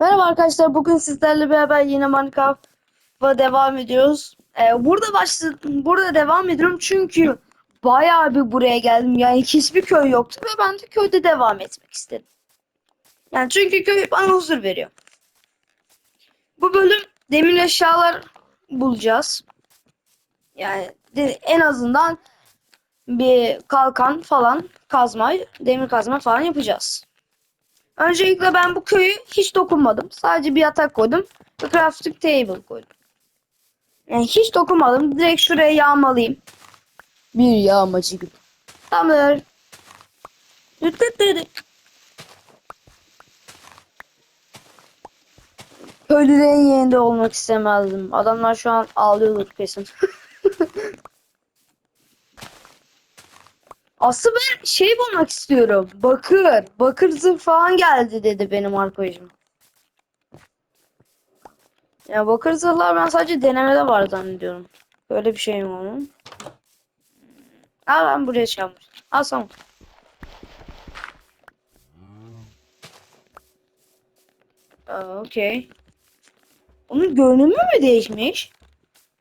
Merhaba arkadaşlar. Bugün sizlerle beraber yine Minecraft'a devam ediyoruz. Ee, burada başladım. Burada devam ediyorum çünkü bayağı bir buraya geldim. Yani hiçbir köy yoktu ve ben de köyde devam etmek istedim. Yani çünkü köy bana huzur veriyor. Bu bölüm demir eşyalar bulacağız. Yani en azından bir kalkan falan kazma, demir kazma falan yapacağız. Öncelikle ben bu köyü hiç dokunmadım. Sadece bir yatak koydum ve crafting table koydum. Yani hiç dokunmadım. Direkt şuraya yağmalıyım. Bir yağmacı gibi. Tamamdır. Köylülerin yerinde olmak istemezdim. Adamlar şu an ağlıyordur kesin. Aslı ben şey bulmak istiyorum. Bakır. Bakır zırh falan geldi dedi benim arkadaşım. Ya bakır zırhlar ben sadece denemede var zannediyorum. Böyle bir şey mi onun? Aa ben buraya şey yapmıştım. Al sana. Okey. Onun görünümü mü değişmiş?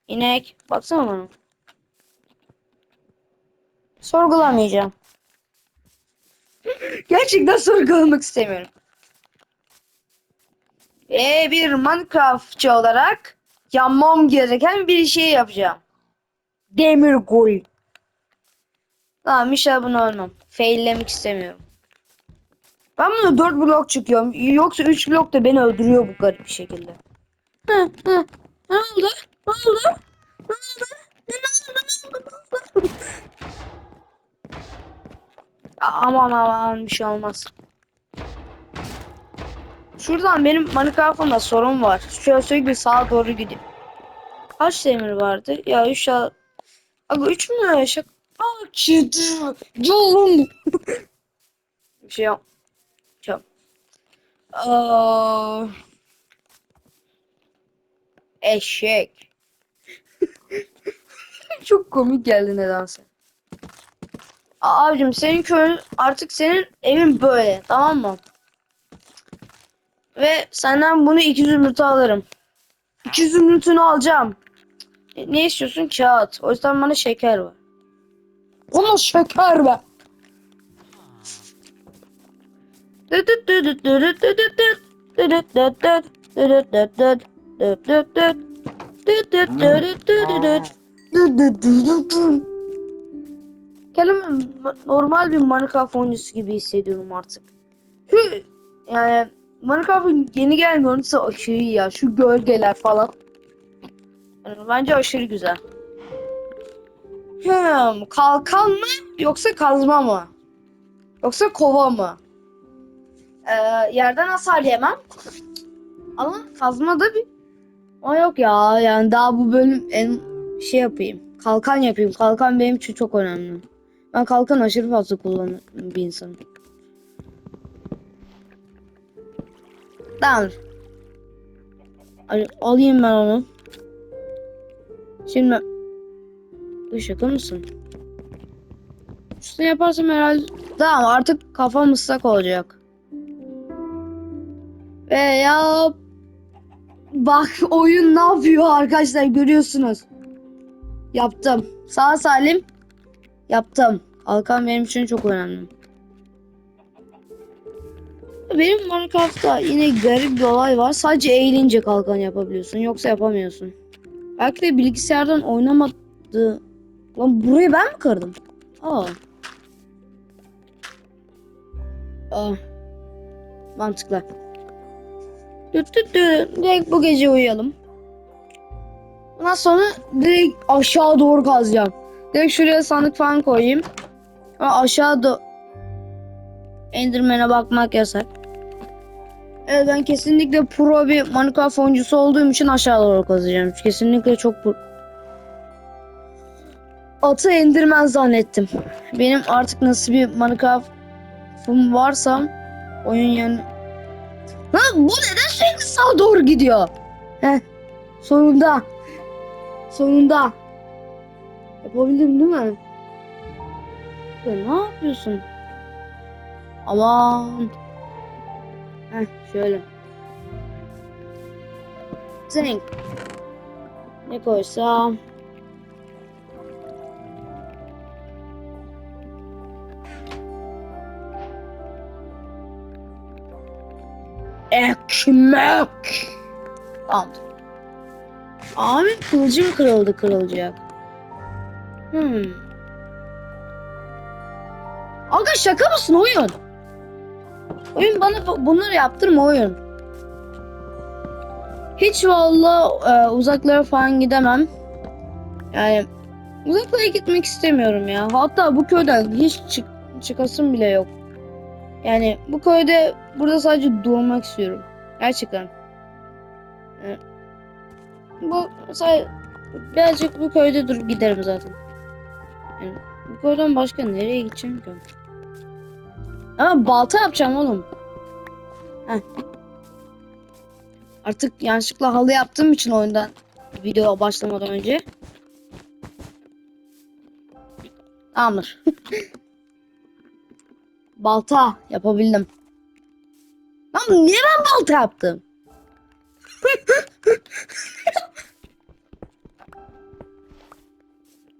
İnek. Baksana bana. Sorgulamayacağım. Gerçekten sorgulamak istemiyorum. Ve bir Minecraftçı olarak yapmam gereken bir şey yapacağım. Demir gol. Tamam inşallah bunu ölmem. Faillemek istemiyorum. Ben bunu 4 blok çıkıyorum. Yoksa 3 blok da beni öldürüyor bu garip bir şekilde. Hı, hı. Ne oldu? Ne oldu? Ne oldu? Ne oldu? Ne oldu? Ne oldu? Aman aman bir şey olmaz. Şuradan benim Minecraft'ımda sorun var. Şöyle sürekli sağa doğru gidiyor. Kaç demir vardı? Ya 3 ya... Aga 3 mü yaşak? Aa kedi. Yolum. bir şey yap. Şey yap. Eşek. Çok komik geldi nedense. Abicim senin köyün artık senin evin böyle tamam mı? Ve senden bunu iki zümrütü alırım. İki zümrütünü alacağım. Ne istiyorsun? Kağıt. O yüzden bana şeker ver. Bana şeker ver. Kendimi normal bir Minecraft oyuncusu gibi hissediyorum artık. Şu yani Minecraft'ın yeni gelen görüntüsü aşırı iyi ya. Şu gölgeler falan. Yani bence aşırı güzel. Hmm, kalkan mı yoksa kazma mı? Yoksa kova mı? Ee, yerden hasar yemem. Ama kazma da bir... Ama yok ya yani daha bu bölüm en şey yapayım. Kalkan yapayım. Kalkan benim için çok önemli. Ben kalkan aşırı fazla kullanıyorum bir insanım. Tamam. Al- Alayım ben onu. Şimdi Bu şaka mısın? Şunu yaparsam herhalde tamam artık kafam ıslak olacak. Ve ya bak oyun ne yapıyor arkadaşlar görüyorsunuz. Yaptım. Sağ salim yaptım. Kalkan benim için çok önemli. Benim Minecraft'ta yine garip bir olay var. Sadece eğilince kalkan yapabiliyorsun. Yoksa yapamıyorsun. Belki de bilgisayardan oynamadı. Lan burayı ben mi kırdım? Aa. Aa. Mantıklı. Düt düt düt. Direkt bu gece uyuyalım. Ondan sonra direkt aşağı doğru kazacağım. Direkt şuraya sandık falan koyayım. Ama aşağı da Enderman'e bakmak yasak. Evet ben kesinlikle pro bir Minecraft oyuncusu olduğum için aşağı doğru kazacağım. Kesinlikle çok pro... Atı Enderman zannettim. Benim artık nasıl bir Minecraft'ım varsa oyun yani... Lan bu neden sürekli sağa doğru gidiyor? Heh. Sonunda. Sonunda. Yapabildim değil mi? Ya ne yapıyorsun? Aman. Heh şöyle. Zenk. Ne koysam? Ekmek. Tamam. Abi kılıcım kırıldı kırılacak. Hmm. Aga şaka mısın oyun? Oyun bana bu- bunları yaptırma oyun. Hiç valla e, uzaklara falan gidemem. Yani uzaklara gitmek istemiyorum ya. Hatta bu köyden hiç çık çıkasım bile yok. Yani bu köyde burada sadece durmak istiyorum. Gerçekten. Yani, bu say birazcık bu köyde durup giderim zaten. Yani, bu köyden başka nereye gideceğim ki? Ama balta yapacağım oğlum. Heh. Artık yanlışlıkla halı yaptığım için oyundan video başlamadan önce. Tamamdır. balta yapabildim. Lan niye ben balta yaptım?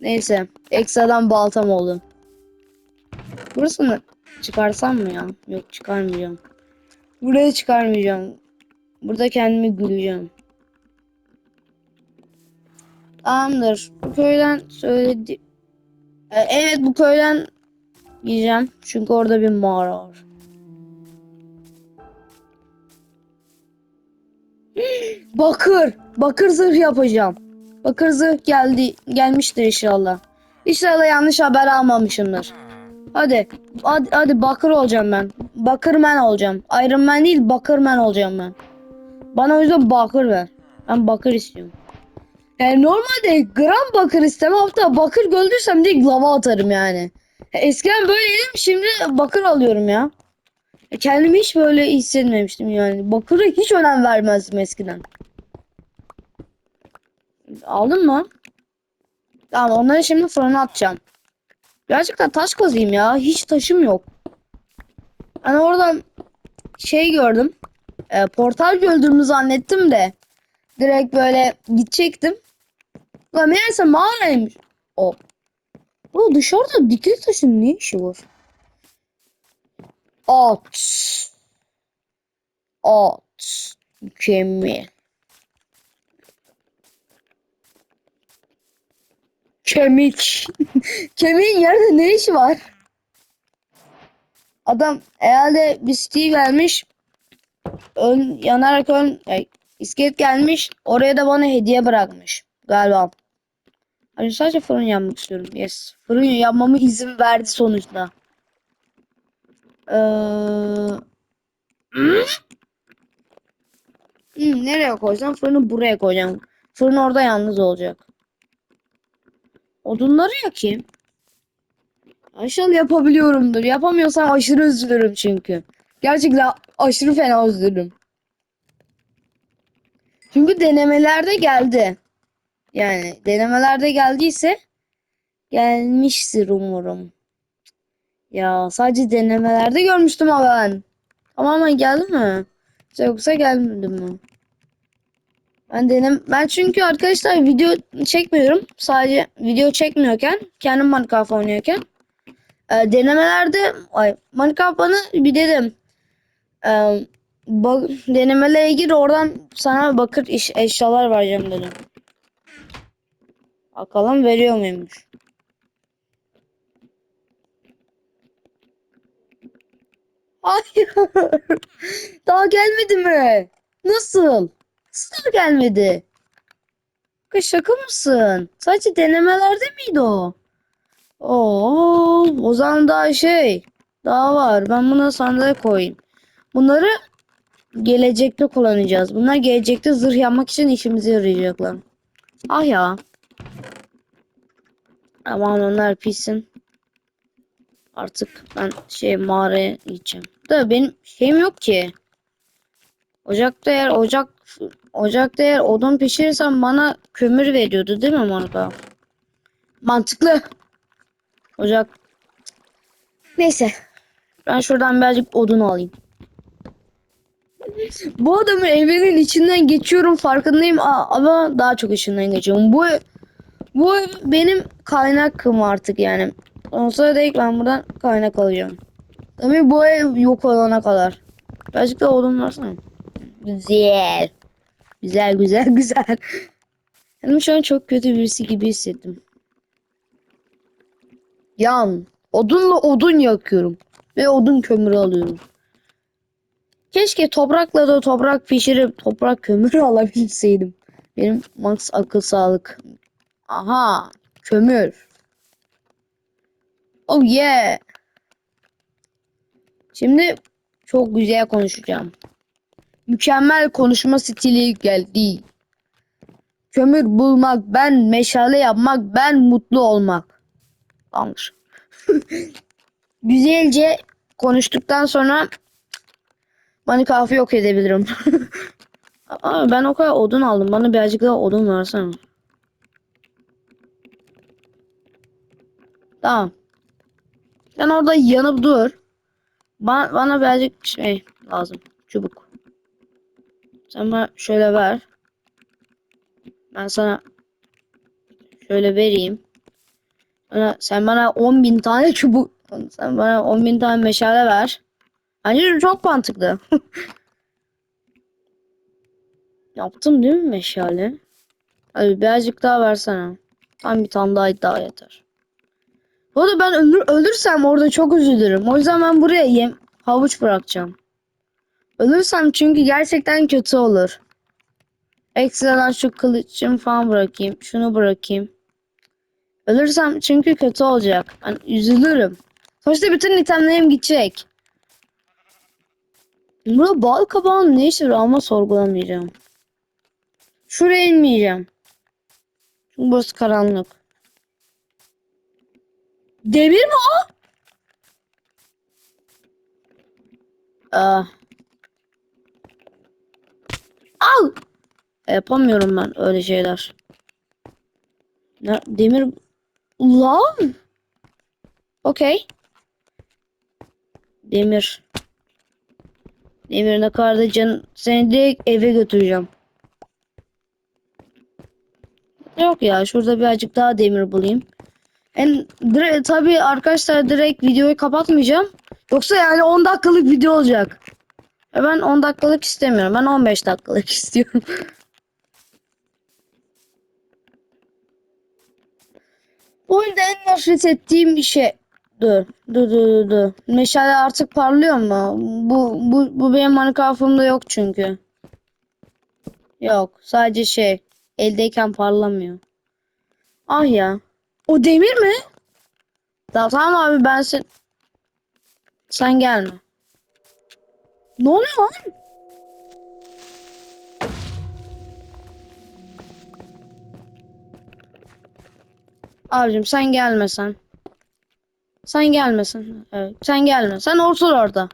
Neyse. Ekstradan baltam oldu. Burasını çıkarsam mı ya? Yok çıkarmayacağım. Buraya çıkarmayacağım. Burada kendimi güleceğim. Tamamdır. Bu köyden söyledi. Ee, Evet bu köyden gideceğim. Çünkü orada bir mağara var. Bakır. Bakır zırh yapacağım. Bakır zırh geldi. Gelmiştir inşallah. İnşallah yanlış haber almamışımdır. Hadi. Hadi, hadi bakır olacağım ben. Bakırmen olacağım. Iron Man değil bakırmen olacağım ben. Bana o yüzden bakır ver. Ben bakır istiyorum. Yani normalde gram bakır istemem hatta bakır gördüysem direkt lava atarım yani. Eskiden böyleydim şimdi bakır alıyorum ya. E, Kendimi hiç böyle hissetmemiştim yani. Bakıra hiç önem vermezdim eskiden. Aldın mı? Tamam onları şimdi fırına atacağım. Gerçekten taş kazayım ya. Hiç taşım yok. Ben oradan şey gördüm. E, portal gördüğümü zannettim de. Direkt böyle gidecektim. Lan meğerse mağaraymış. O. O dışarıda dikili taşın ne işi var? At. At. Mükemmel. Kemik. Kemiğin yerde ne işi var? Adam herhalde Steve gelmiş. Ön, yanarak ön, ay, iskelet gelmiş. Oraya da bana hediye bırakmış. Galiba. Hani sadece fırın yanmak istiyorum. Yes. Fırın yanmamı izin verdi sonuçta. Ee... Hmm, nereye koysam fırını buraya koyacağım. Fırın orada yalnız olacak. Odunları yakayım. İnşallah yapabiliyorumdur. Yapamıyorsam aşırı üzülürüm çünkü. Gerçekten aşırı fena üzülürüm. Çünkü denemelerde geldi. Yani denemelerde geldiyse gelmiştir umarım. Ya sadece denemelerde görmüştüm ama ben. Tamamen geldi mi? Yoksa gelmedi mi? Ben denem ben çünkü arkadaşlar video çekmiyorum. Sadece video çekmiyorken kendim Minecraft oynuyorken e, denemelerde ay Minecraft bana bir dedim. E, bak, denemelere gir oradan sana bakır iş, eşyalar vereceğim dedim. Bakalım veriyor muymuş? Hayır. Daha gelmedi mi? Nasıl? Nasıl daha gelmedi? Kız şaka mısın? Sadece denemelerde miydi o? Oo, o zaman daha şey, daha var. Ben buna sandığa koyayım. Bunları gelecekte kullanacağız. Bunlar gelecekte zırh yapmak için işimize yarayacaklar. Ah ya. Aman onlar pissin. Artık ben şey mağaraya gideceğim. Da benim şeyim yok ki. Ocakta eğer ocak ocakta eğer odun pişirirsem bana kömür veriyordu değil mi Monika? Mantıklı. Ocak. Neyse. Ben şuradan birazcık odun alayım. Bu adamın evinin içinden geçiyorum farkındayım ama daha çok içinden geçiyorum. Bu bu benim kaynakım artık yani. Sonsuza dek ben buradan kaynak alacağım. Tabii bu ev yok olana kadar. Birazcık da odun versene. Güzel. Güzel güzel güzel. Kendimi şu an çok kötü birisi gibi hissettim. Yan. Odunla odun yakıyorum. Ve odun kömürü alıyorum. Keşke toprakla da toprak pişirip toprak kömürü alabilseydim. Benim max akıl sağlık. Aha. Kömür. Oh yeah. Şimdi çok güzel konuşacağım. Mükemmel konuşma stili geldi. Kömür bulmak, ben meşale yapmak, ben mutlu olmak. Yanlış. Güzelce konuştuktan sonra Minecraft'ı yok edebilirim. Aa, ben o kadar odun aldım. Bana birazcık daha odun versene. Tamam. Sen orada yanıp dur. Bana, bana birazcık şey lazım. Çubuk. Sen bana şöyle ver. Ben sana şöyle vereyim. Bana, sen bana 10.000 tane çubuk sen bana 10.000 tane meşale ver. Bence çok mantıklı. Yaptım değil mi meşale? Hadi birazcık daha versene. Tam bir tane daha daha yeter. Bu arada ben ölür, ölürsem orada çok üzülürüm. O yüzden ben buraya yem havuç bırakacağım. Ölürsem çünkü gerçekten kötü olur. Ekstradan şu kılıçım falan bırakayım. Şunu bırakayım. Ölürsem çünkü kötü olacak. Ben üzülürüm. Sonuçta bütün itemlerim gidecek. Burada bal kabağının ne işi var ama sorgulamayacağım. Şuraya inmeyeceğim. Çünkü burası karanlık. Demir mi o? Ah. Al. Yapamıyorum ben öyle şeyler. Ne, demir Lan. Okey. Demir. Demir ne kadar da can seni direkt eve götüreceğim. Yok ya şurada birazcık daha demir bulayım. En dire, tabii arkadaşlar direkt videoyu kapatmayacağım. Yoksa yani 10 dakikalık video olacak. Ve ben 10 dakikalık istemiyorum. Ben 15 dakikalık istiyorum. Bu oyunda en nefret ettiğim bir şey. Dur, dur, dur, dur, dur. Meşale artık parlıyor mu? Bu, bu, bu benim Minecraft'ımda yok çünkü. Yok, sadece şey, eldeyken parlamıyor. Ah ya. O demir mi? Tamam abi ben sen... Sen gelme. Ne oluyor lan? Abicim sen gelmesen. Sen gelmesen. Evet, sen gelme. Sen otur orada.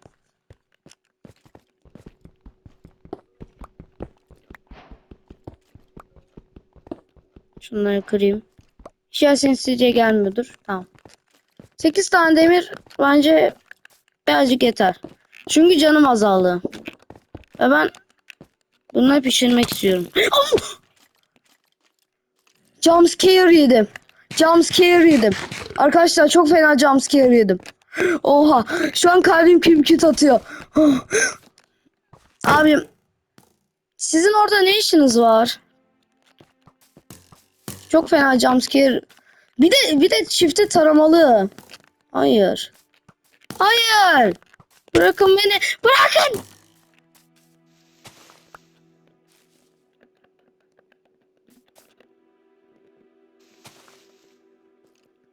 Şunları kırayım. İnşallah sinsice gelmiyordur. Tamam. 8 tane demir bence birazcık yeter. Çünkü canım azaldı. Ve ben bunları pişirmek istiyorum. Jumpscare yedim. Jumpscare yedim. Arkadaşlar çok fena jumpscare yedim. Oha. Şu an kalbim kimkit atıyor. Abim. Sizin orada ne işiniz var? Çok fena jumpscare. Bir de bir de çifte taramalı. Hayır. Hayır. Bırakın beni. Bırakın.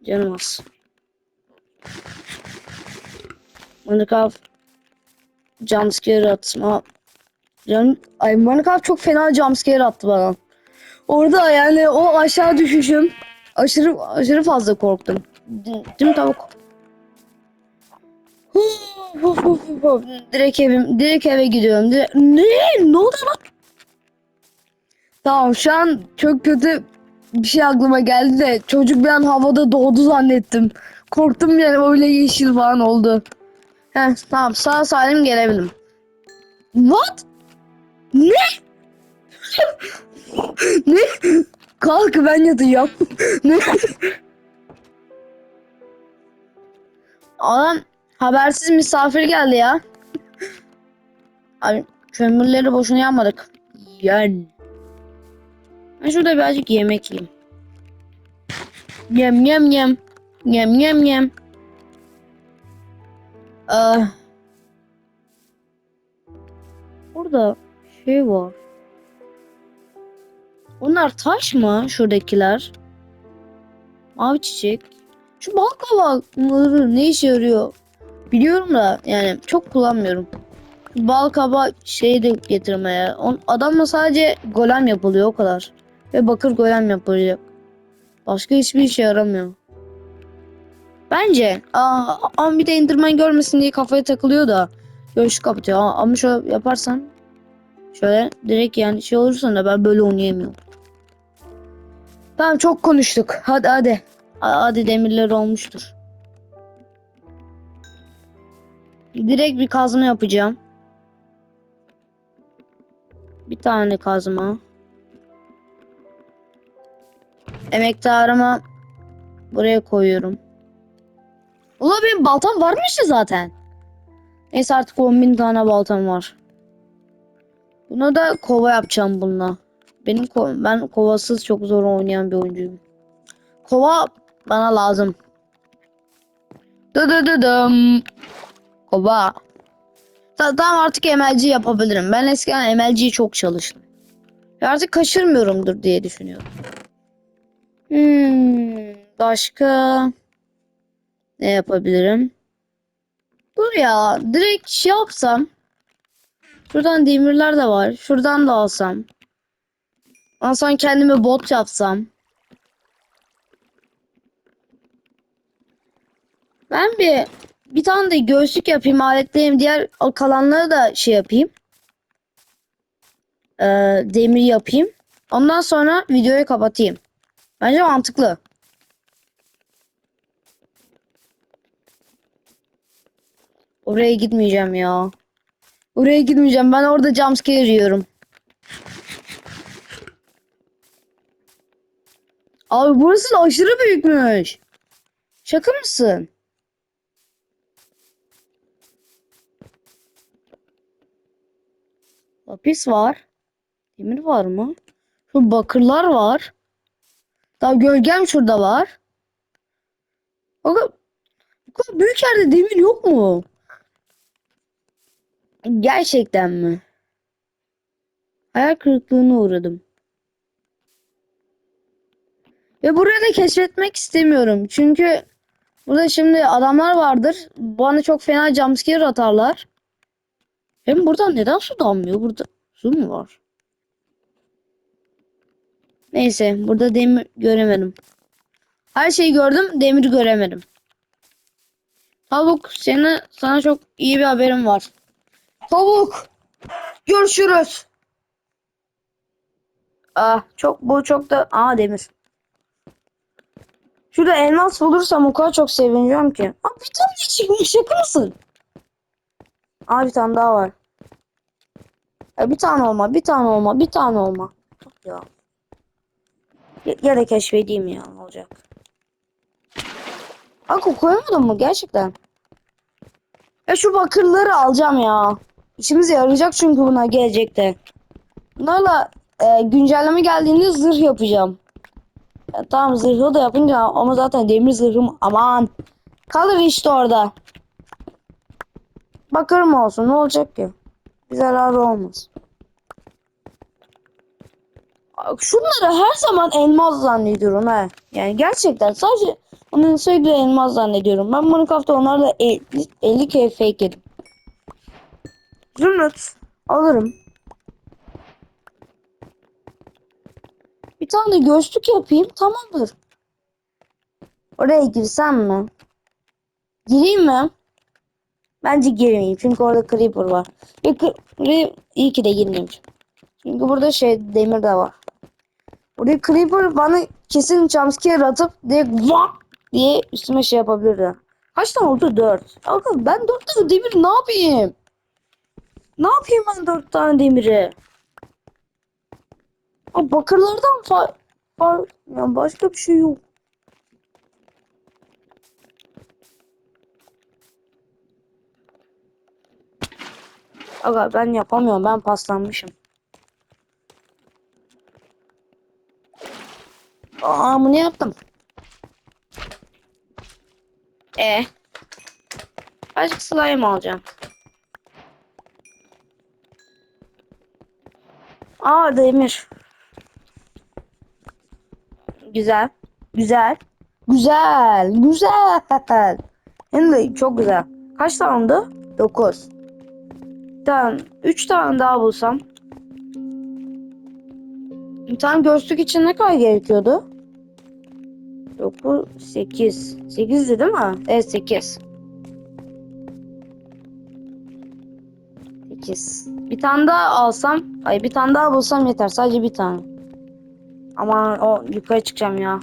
Canım az. Minecraft jumpscare atma. Canım, ay Minecraft çok fena jumpscare attı bana. Orada yani o aşağı düşüşüm aşırı aşırı fazla korktum. Değil mi tavuk? Direkt evim, direkt eve gidiyorum. Direkt- ne? Ne oldu lan? Tamam şu an çok kötü bir şey aklıma geldi de çocuk bir an havada doğdu zannettim. Korktum yani öyle yeşil falan oldu. Heh, tamam sağ salim gelebilirim. What? Ne? ne? Kalk ben yatacağım. ne? Adam habersiz misafir geldi ya. Abi kömürleri boşuna yanmadık. Yen. Ben şurada birazcık yemek yiyeyim. Yem yem yem. Yem yem yem. Ah. Burada şey var. Onlar taş mı şuradakiler? Mavi çiçek. Şu bal kabakları ne işe yarıyor? Biliyorum da yani çok kullanmıyorum. Bal kabak şeyi de getirmeye. On, adamla sadece golem yapılıyor o kadar. Ve bakır golem yapılacak. Başka hiçbir işe yaramıyor. Bence aa, ama bir de Enderman görmesin diye kafaya takılıyor da görüş kapatıyor. Aa, ama şöyle yaparsan şöyle direkt yani şey olursa da ben böyle oynayamıyorum. Tamam çok konuştuk. Hadi hadi. Ha- Hadi demirler olmuştur. Direkt bir kazma yapacağım. Bir tane kazma. Emektarıma buraya koyuyorum. Ula benim baltam varmıştı zaten. Neyse artık 10.000 tane baltam var. Buna da kova yapacağım bununla. Benim ko- ben kovasız çok zor oynayan bir oyuncuyum. Kova bana lazım. Dı dı dı dım. Ta- Tamam artık MLG yapabilirim. Ben eskiden MLG'yi çok çalıştım. Artık kaçırmıyorumdur diye düşünüyorum. Hmm, başka ne yapabilirim? Dur ya, direkt şey yapsam. Şuradan demirler de var. Şuradan da alsam. Ondan sonra kendime bot yapsam. Ben bir bir tane de göğüslük yapayım, aletleyeyim. Diğer kalanları da şey yapayım. Ee, demir yapayım. Ondan sonra videoyu kapatayım. Bence mantıklı. Oraya gitmeyeceğim ya. Oraya gitmeyeceğim. Ben orada jumpscare yiyorum. Abi burası da aşırı büyükmüş. Şaka mısın? Lapis var. Demir var mı? Şu bakırlar var. Daha gölgem şurada var. Aga, bu kadar büyük yerde demir yok mu? Gerçekten mi? Hayal kırıklığına uğradım. Ve burayı da keşfetmek istemiyorum. Çünkü burada şimdi adamlar vardır. Bana çok fena jumpscare atarlar. Hem buradan neden su damlıyor? Burada su mu var? Neyse burada demir göremedim. Her şeyi gördüm demir göremedim. Tavuk seni, sana çok iyi bir haberim var. Tavuk görüşürüz. Ah çok bu çok da aa demir. Şurada elmas bulursam o kadar çok sevineceğim ki. Aa bir tane çıkmış şaka mısın? Aa bir tane daha var. Ya bir tane olma, bir tane olma, bir tane olma. Ya. Ya, ya da keşfedeyim ya ne olacak. Ako koyamadım mı gerçekten? Ya şu bakırları alacağım ya. İşimize yarayacak çünkü buna gelecekte. Bunlarla e, güncelleme geldiğinde zırh yapacağım. Ya, tamam zırhı da yapınca ama zaten demir zırhım aman. Kalır işte orada. Bakır mı olsun ne olacak ki? Bir zararı olmaz. Şunları her zaman elmas zannediyorum he. Yani gerçekten sadece onun sürekli elmas zannediyorum. Ben Minecraft'ta onlarla 50, 50 kere fake yedim. Zümrüt alırım. Bir tane göğüslük yapayım tamamdır. Oraya girsem mi? Gireyim mi? Bence girmeyeyim çünkü orada creeper var. Cre- iyi ki de girmeyeyim. Çünkü burada şey demir de var. Burada creeper bana kesin jumpscare atıp direkt vak diye üstüme şey yapabilir ya. Kaç tane oldu? Dört. Bakın ben dört tane demir ne yapayım? Ne yapayım ben dört tane demiri? Aa, bakırlardan fa, fa ya başka bir şey yok. Aga ben yapamıyorum. Ben paslanmışım. Aa bunu yaptım. E. Azıcık slime alacağım. Aa demir. Güzel. Güzel. Güzel. Güzel. Hem de çok güzel. Kaç tane oldu? 9. Tamam. 3 tane daha bulsam. Bir tane gözlük için ne kadar gerekiyordu? 9, 8. 8'di değil mi? Evet 8. 8. Bir tane daha alsam, ay bir tane daha bulsam yeter. Sadece bir tane. Ama o yukarı çıkacağım ya.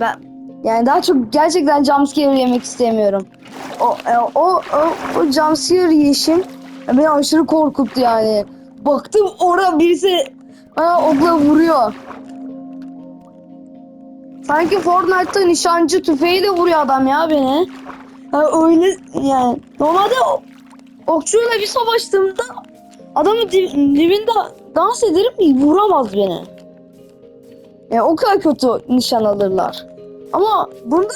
Ben yani daha çok gerçekten jumpscare yemek istemiyorum. O e, o o, o jumpscare yeşim beni aşırı korkuttu yani. Baktım orada birisi bana okla vuruyor. Sanki Fortnite'ta nişancı tüfeğiyle vuruyor adam ya beni. Ya öyle yani normalde okçuyla bir savaştığımda adamın di- dibinde dans ederim vuramaz beni. Yani o kadar kötü nişan alırlar. Ama bunda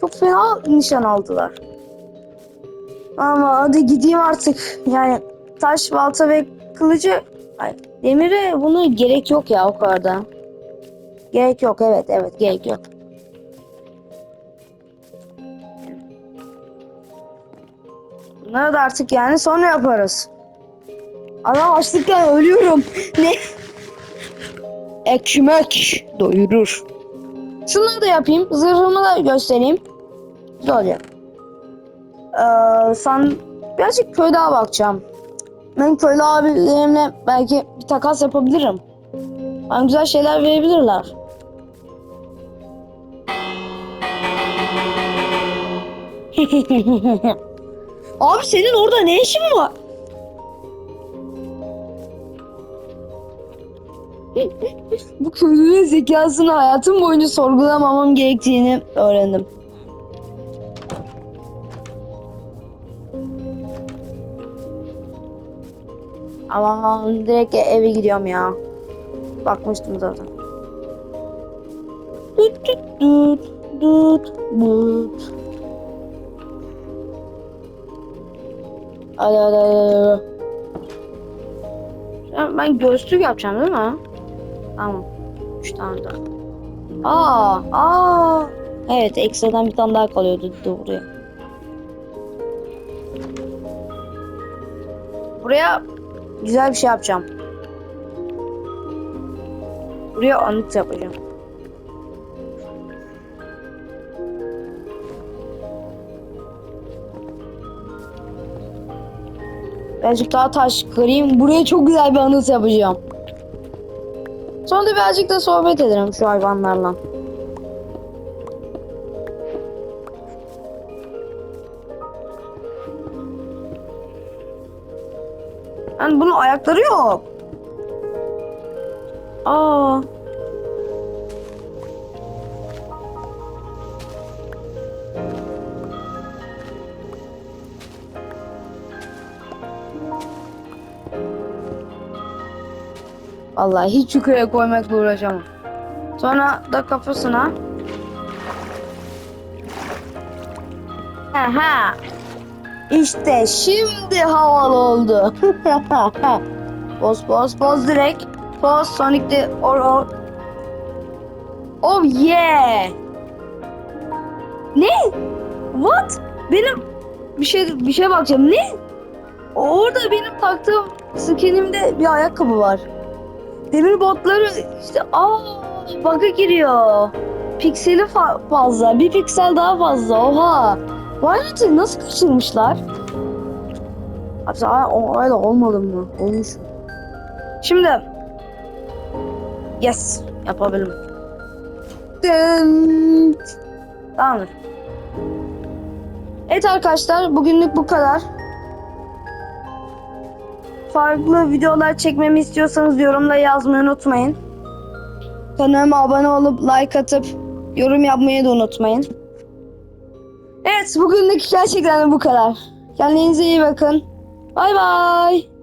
çok fena nişan aldılar. Ama hadi gideyim artık. Yani taş, balta ve kılıcı ay, demire bunu gerek yok ya o kadar da. Gerek yok evet evet gerek yok. Bunları da artık yani sonra yaparız. Adam açlıktan ölüyorum. ne? Ekmek doyurur. Şunları da yapayım. Zırhımı da göstereyim. Güzel olacak. Ee, sen birazcık köy daha bakacağım. Ben köylü abilerimle belki bir takas yapabilirim. Bana güzel şeyler verebilirler. Abi senin orada ne işin var? Bu köylünün zekasını hayatım boyunca sorgulamamam gerektiğini öğrendim. Aman direkt eve gidiyorum ya. Bakmıştım zaten. Düt düt düt düt düt. Hadi hadi hadi, Ben gözlük yapacağım değil mi? Tamam. Üç tane daha. Aa, aa. Evet, ekstradan bir tane daha kalıyordu buraya. Buraya güzel bir şey yapacağım. Buraya anıt yapacağım. Birazcık daha taş kırayım. Buraya çok güzel bir anıt yapacağım. Sonra da birazcık da sohbet ederim şu hayvanlarla. Yani bunun ayakları yok. Aa. Vallahi hiç yukarıya koymakla uğraşamam. Sonra da kafasına. Aha. İşte şimdi havalı oldu. boz boz boz direkt. Boz Sonic'te or or. Oh yeah. Ne? What? Benim bir şey bir şey bakacağım. Ne? Orada benim taktığım skinimde bir ayakkabı var. Demir botları işte aa bug'a giriyor. Pikseli fa- fazla. Bir piksel daha fazla. Oha. Violet'ı nasıl kaçırmışlar? Abi o öyle olmadı mı? Olmuş. Şimdi yes yapabildim. Tamamdır. Evet arkadaşlar bugünlük bu kadar. farklı videolar çekmemi istiyorsanız yorumla yazmayı unutmayın. Kanalıma abone olup like atıp yorum yapmayı da unutmayın. Evet bugünlük gerçekten de bu kadar. Kendinize iyi bakın. Bay bay.